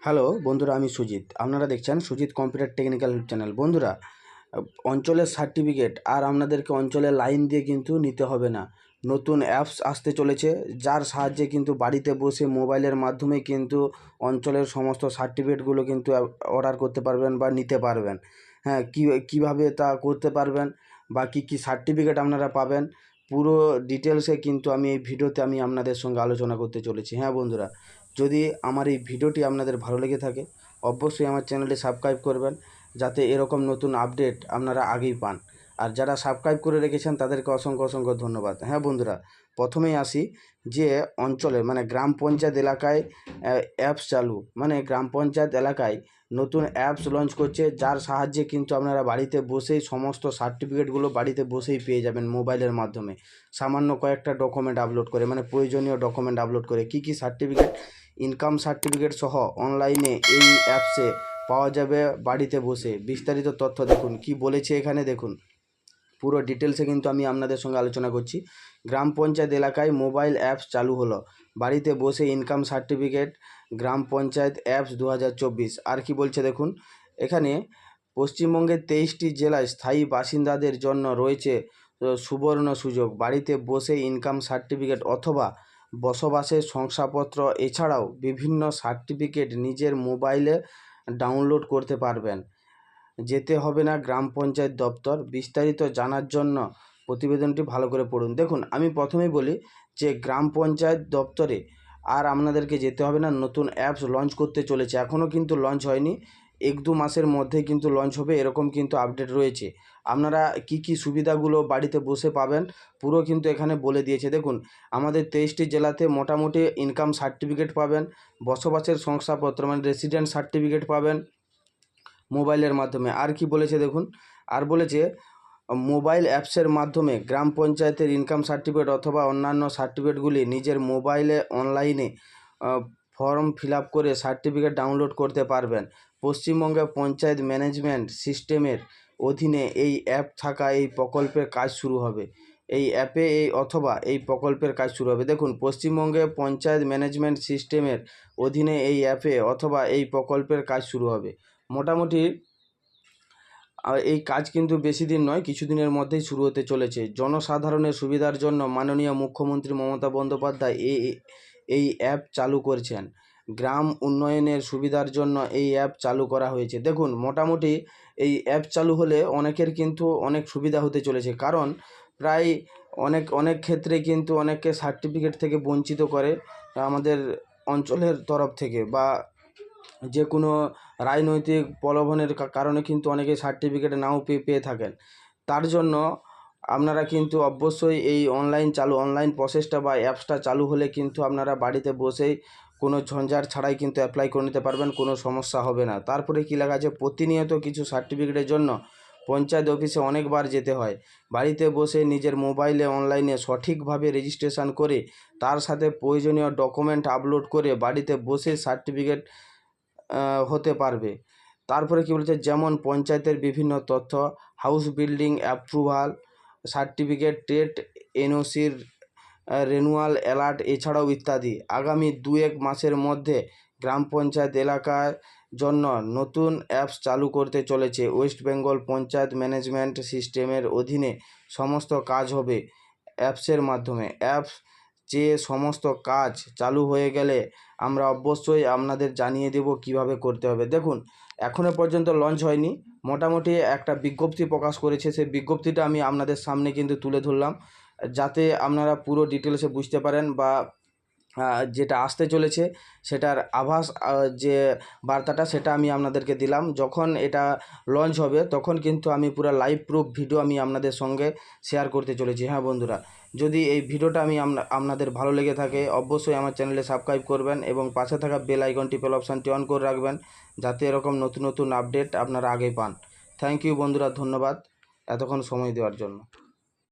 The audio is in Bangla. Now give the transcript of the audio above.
হ্যালো, বন্ধুরা, আমি সুজিত। আপনারা দেখছেন সুজিত কম্পিউটার টেকনিক্যাল চ্যানেল। বন্ধুরা, অঞ্চলের সার্টিফিকেট আর আপনাদেরকে অঞ্চলের লাইন দিয়ে কিন্তু নিতে হবে না। নতুন অ্যাপস আসতে চলেছে, যার সাহায্যে কিন্তু বাড়িতে বসে মোবাইলের মাধ্যমে কিন্তু অঞ্চলের সমস্ত সার্টিফিকেটগুলো কিন্তু অর্ডার করতে পারবেন বা নিতে পারবেন। হ্যাঁ কী, কীভাবে তা করতে পারবেন বা কী কী সার্টিফিকেট আপনারা পাবেন, পুরো ডিটেলসে কিন্তু আমি এই ভিডিওতে আমি আপনাদের সঙ্গে আলোচনা করতে চলেছি। হ্যাঁ বন্ধুরা যদি আমার এই ভিডিওটি আপনাদের ভালো লেগে থাকে, অবশ্যই আমার চ্যানেলটি সাবস্ক্রাইব করবেন, যাতে এরকম নতুন আপডেট আপনারা আগেই পান। আর যারা সাবস্ক্রাইব করে রেখেছেন তাদেরকে অসংখ্য অসংখ্য ধন্যবাদ। হ্যাঁ বন্ধুরা, প্রথমেই আসি যে অঞ্চলে মানে গ্রাম পঞ্চায়েত এলাকায় অ্যাপস চালু। মানে গ্রাম পঞ্চায়েত এলাকায় নতুন অ্যাপস লঞ্চ করছে, যার সাহায্যে কিন্তু আপনারা বাড়িতে বসেই সমস্ত সার্টিফিকেটগুলো বাড়িতে বসেই পেয়ে যাবেন মোবাইলের মাধ্যমে। সামান্য কয়েকটা ডকুমেন্ট আপলোড করে মানে প্রয়োজনীয় ডকুমেন্ট আপলোড করে। কী কী সার্টিফিকেট ইনকাম সার্টিফিকেট সহ অনলাইনে এই অ্যাপসে পাওয়া যাবে বাড়িতে বসে। বিস্তারিত তথ্য দেখুন। কি বলেছে এখানে দেখুন। পুরো ডিটেলসে কিন্তু আমি আপনাদের সঙ্গে আলোচনা করছি। গ্রাম পঞ্চায়েত এলাকায় মোবাইল অ্যাপস চালু হলো। বাড়িতে বসে ইনকাম সার্টিফিকেট, গ্রাম পঞ্চায়েত অ্যাপস দু হাজার চব্বিশ। আর কি বলছে দেখুন, এখানে পশ্চিমবঙ্গের তেইশটি জেলায় স্থায়ী বাসিন্দাদের জন্য রয়েছে সুবর্ণ সুযোগ। বাড়িতে বসে ইনকাম সার্টিফিকেট অথবা বসবাসের শংসাপত্র এছাড়াও বিভিন্ন সার্টিফিকেট নিজের মোবাইলে ডাউনলোড করতে পারবেন। যেতে হবে না গ্রাম পঞ্চায়েত দপ্তর। বিস্তারিত জানার জন্য প্রতিবেদনটি ভালো করে পড়ুন। দেখুন, আমি প্রথমেই বলি যে গ্রাম পঞ্চায়েত দপ্তরে আর আপনাদেরকে যেতে হবে না। নতুন অ্যাপস লঞ্চ করতে চলেছে। এখনও কিন্তু লঞ্চ হয়নি। এক দু মাসের মধ্যে কিন্তু লঞ্চ হবে, এরকম কিন্তু আপডেট রয়েছে। আপনারা কি কি সুবিধাগুলো বাড়িতে বসে পাবেন, পুরো কিন্তু এখানে বলে দিয়েছে। দেখুন, আমাদের তেইশটি জেলাতে মোটামুটি ইনকাম সার্টিফিকেট পাবেন, বসবাসের শংসাপত্র মানে রেসিডেন্ট সার্টিফিকেট পাবেন মোবাইলের মাধ্যমে। আর কি বলেছে দেখুন? আর বলেছে, মোবাইল অ্যাপসের মাধ্যমে গ্রাম পঞ্চায়েতের ইনকাম সার্টিফিকেট অথবা অন্যান্য সার্টিফিকেটগুলি নিজের মোবাইলে, অনলাইনে ফর্ম ফিল করে সার্টিফিকেট ডাউনলোড করতে পারবেন। পশ্চিমবঙ্গে পঞ্চায়েত ম্যানেজমেন্ট সিস্টেমের অধীনে এই অ্যাপ থাকা এই প্রকল্পের কাজ শুরু হবে। এই অ্যাপে এই অথবা এই প্রকল্পের কাজ শুরু হবে। দেখুন, পশ্চিমবঙ্গে পঞ্চায়েত ম্যানেজমেন্ট সিস্টেমের অধীনে এই অ্যাপে অথবা এই প্রকল্পের কাজ শুরু হবে। মোটামুটি এই কাজ কিন্তু বেশি দিন নয়, কিছুদিনের মধ্যেই শুরু হতে চলেছে। জনসাধারণের সুবিধার জন্য মাননীয় মুখ্যমন্ত্রী মমতা বন্দ্যোপাধ্যায় এই এই অ্যাপ চালু করছেন। গ্রাম উন্নয়নের সুবিধার জন্য এই অ্যাপ চালু করা হয়েছে। দেখুন, মোটামুটি এই অ্যাপ চালু হলে অনেকের কিন্তু অনেক সুবিধা হতে চলেছে। কারণ, প্রায় অনেক অনেক ক্ষেত্রে কিন্তু অনেককে সার্টিফিকেট থেকে বঞ্চিত করে আমাদের অঞ্চলের তরফ থেকে বা যে কোনো রাজনৈতিক প্রলোভনের কারণে কিন্তু অনেকে সার্টিফিকেট নাও পেয়ে পেয়ে থাকেন। তার জন্য আপনারা কিন্তু অবশ্যই এই অনলাইন চালু অনলাইন প্রসেসটা বা অ্যাপসটা চালু হলে কিন্তু আপনারা বাড়িতে বসেই কোনো ঝঞ্ঝাট ছাড়াই কিন্তু অ্যাপ্লাই করে নিতে পারবেন, কোনো সমস্যা হবে না। তারপরে কী লেখা আছে? প্রতিনিয়ত কিছু সার্টিফিকেটের জন্য পঞ্চায়েত অফিসে অনেকবার যেতে হয়। বাড়িতে বসে নিজের মোবাইলে অনলাইনে সঠিকভাবে রেজিস্ট্রেশন করে, তার সাথে প্রয়োজনীয় ডকুমেন্ট আপলোড করে বাড়িতে বসে সার্টিফিকেট হতে পারবে। তারপরে কী বলেছে? যেমন পঞ্চায়েতের বিভিন্ন তথ্য হাউস বিল্ডিং অ্যাপ্রুভাল সার্টিফিকেট টেট এনওসির রেনুয়াল অ্যালার্ট এছাড়াও ইত্যাদি। আগামী দু এক মাসের মধ্যে গ্রাম পঞ্চায়েত এলাকার জন্য নতুন অ্যাপস চালু করতে চলেছে। ওয়েস্ট বেঙ্গল পঞ্চায়েত ম্যানেজমেন্ট সিস্টেমের অধীনে সমস্ত কাজ হবে অ্যাপসের মাধ্যমে। অ্যাপস যে সমস্ত কাজ চালু হয়ে গেলে আমরা অবশ্যই আপনাদের জানিয়ে দেব কীভাবে করতে হবে। দেখুন এখনও পর্যন্ত লঞ্চ হয়নি। মোটামুটি একটা বিজ্ঞপ্তি প্রকাশ করেছে। সেই বিজ্ঞপ্তিটা আমি আপনাদের সামনে কিন্তু তুলে ধরলাম, যাতে আপনারা পুরো ডিটেলসে বুঝতে পারেন বা যেটা আসতে চলেছে সেটার আভাস যে বার্তাটা সেটা আমি আপনাদেরকে দিলাম। যখন এটা লঞ্চ হবে, তখন কিন্তু আমি পুরো লাইভ প্রুফ ভিডিও আমি আপনাদের সঙ্গে শেয়ার করতে চলেছি। হ্যাঁ বন্ধুরা যদি এই ভিডিওটা আমি আপনাদের ভালো লেগে থাকে, অবশ্যই আমার চ্যানেলে সাবস্ক্রাইব করবেন এবং পাশে থাকা বেল আইকনটি পেল অপশানটি অন করে রাখবেন যাতে এরকম নতুন নতুন আপডেট আপনারা আগে পান। থ্যাংক ইউ বন্ধুরা, ধন্যবাদ এতক্ষণ সময় দেওয়ার জন্য।